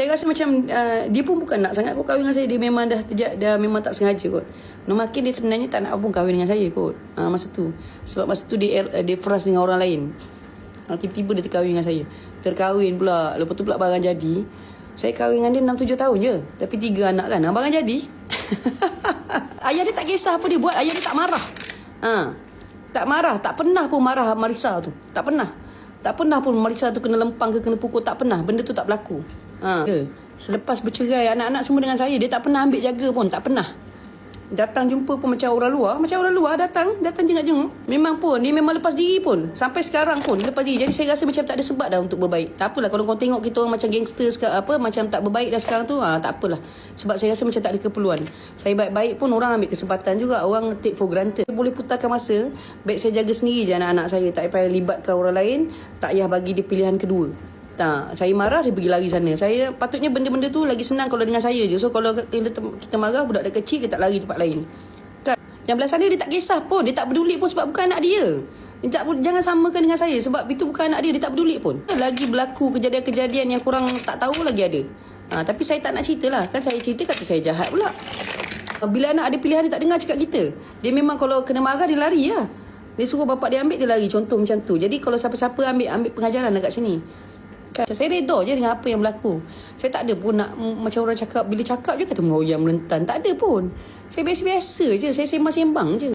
Saya rasa macam uh, dia pun bukan nak sangat kot kahwin dengan saya. Dia memang dah terjak, dah memang tak sengaja kot. No makin dia sebenarnya tak nak pun kahwin dengan saya kot. Uh, masa tu. Sebab masa tu dia er, dia frust dengan orang lain. Uh, tiba-tiba dia terkahwin dengan saya. Terkahwin pula. Lepas tu pula barang jadi. Saya kahwin dengan dia 6-7 tahun je. Tapi tiga anak kan. Uh, barang jadi. Ayah dia tak kisah apa dia buat. Ayah dia tak marah. Ha. Tak marah. Tak pernah pun marah Marisa tu. Tak pernah. Tak pernah pun Marisa tu kena lempang ke kena pukul. Tak pernah. Benda tu tak berlaku. Ha. Selepas bercerai anak-anak semua dengan saya. Dia tak pernah ambil jaga pun. Tak pernah. Datang jumpa pun macam orang luar. Macam orang luar datang. Datang jenguk-jenguk. Memang pun. Dia memang lepas diri pun. Sampai sekarang pun. Lepas diri. Jadi saya rasa macam tak ada sebab dah untuk berbaik. Tak apalah. Kalau kau tengok kita orang macam gangster sekarang, apa Macam tak berbaik dah sekarang tu. Ha, tak apalah. Sebab saya rasa macam tak ada keperluan. Saya baik-baik pun orang ambil kesempatan juga. Orang take for granted. Saya boleh putarkan masa. Baik saya jaga sendiri je anak-anak saya. Tak payah libatkan orang lain. Tak payah bagi dia pilihan kedua. Tak, saya marah dia pergi lari sana. Saya patutnya benda-benda tu lagi senang kalau dengan saya je. So kalau kita, kita marah budak dia kecil dia tak lari tempat lain. Tak. Yang belah sana dia tak kisah pun. Dia tak peduli pun sebab bukan anak dia. Dia tak, jangan samakan dengan saya sebab itu bukan anak dia. Dia tak peduli pun. Lagi berlaku kejadian-kejadian yang kurang tak tahu lagi ada. Ha, tapi saya tak nak cerita lah. Kan saya cerita kata saya jahat pula. Bila anak ada pilihan dia tak dengar cakap kita. Dia memang kalau kena marah dia lari lah. Dia suruh bapak dia ambil dia lari. Contoh macam tu. Jadi kalau siapa-siapa ambil ambil pengajaran dekat sini. Kan? Saya reda je dengan apa yang berlaku. Saya tak ada pun nak macam orang cakap bila cakap je kata meroyang melentan. Tak ada pun. Saya biasa-biasa je. Saya sembang-sembang je.